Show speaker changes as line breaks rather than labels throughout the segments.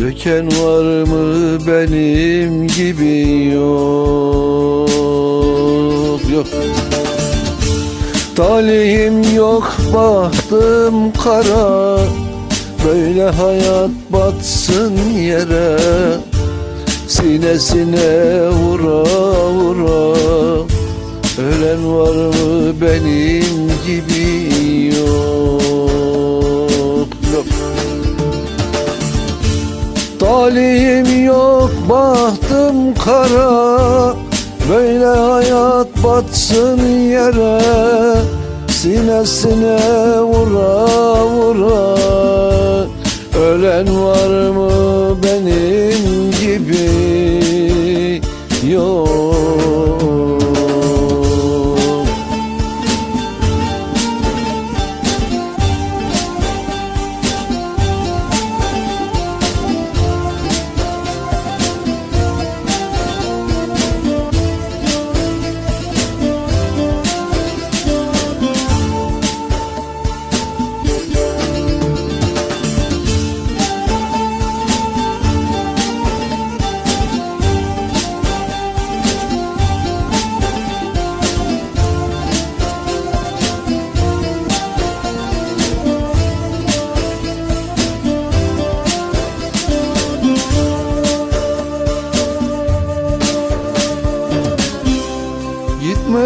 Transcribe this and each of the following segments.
Döken var mı benim gibi yok yok. Talihim yok bahtım kara. Böyle hayat batsın yere. Sinesine vura vura. Ölen var mı benim gibi yok Talihim yok bahtım kara. Böyle hayat batsın yere. Sinesine vura vura. Ölen var mı benim gibi? Yok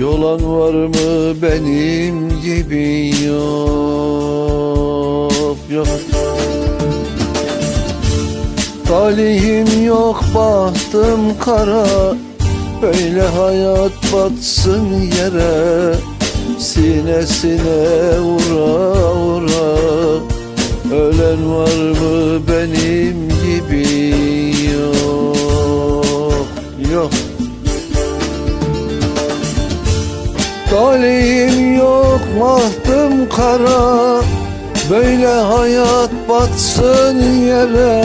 Yolan var mı benim gibi? Yok yok. Talihim yok bahtım kara. Böyle hayat batsın yere. Sinesine vura vura. Ölen var mı benim Talihim yok mahtım kara. Böyle hayat batsın yere.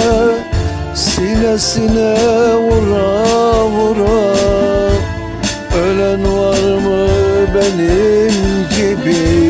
Sinesine vura vura. Ölen var mı benim gibi?